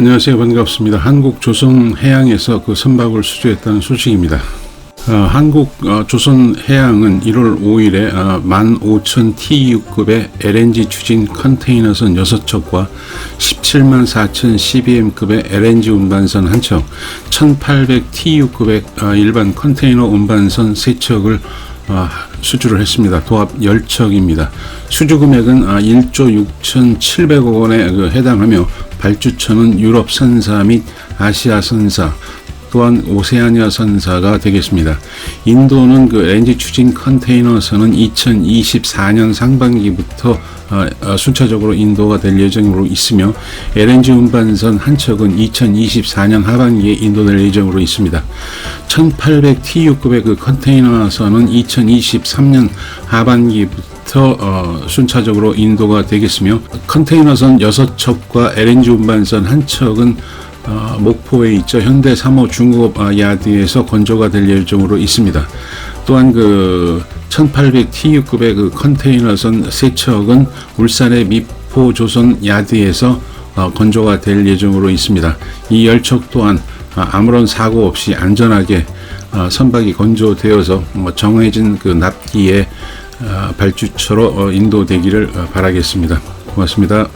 안녕하세요. 반갑습니다. 한국 조선 해양에서 그 선박을 수주했다는 소식입니다. 어, 한국 어, 조선 해양은 1월 5일에 어, 15,000 TU급의 LNG 추진 컨테이너선 6척과 17만 4천 CBM급의 LNG 운반선 1척, 1,800 TU급의 어, 일반 컨테이너 운반선 3척을 어, 수주를 했습니다. 도합 10척입니다. 수주 금액은 아, 1조 6,700억 원에 그 해당하며 발주처는 유럽 선사 및 아시아 선사, 또한 오세아니아 선사가 되겠습니다. 인도는 그 LNG 추진 컨테이너선은 2024년 상반기부터 어, 어, 순차적으로 인도가 될 예정으로 있으며 LNG 운반선 한 척은 2024년 하반기에 인도될 예정으로 있습니다. 1800 TU급의 그 컨테이너선은 2023년 하반기부터 어, 순차적으로 인도가 되겠으며 컨테이너선 6척과 LNG 운반선 한 척은 어, 목포에 있죠 현대 3호 중공업 아, 야드에서 건조가 될 예정으로 있습니다. 또한 그 1800 TU급의 그 컨테이너선 세 척은 울산의 미포 조선 야드에서 어, 건조가 될 예정으로 있습니다. 이 열척 또한 아, 아무런 사고 없이 안전하게 어, 선박이 건조되어서 뭐 정해진 그 납기에 어, 발주처로 어, 인도되기를 어, 바라겠습니다. 고맙습니다.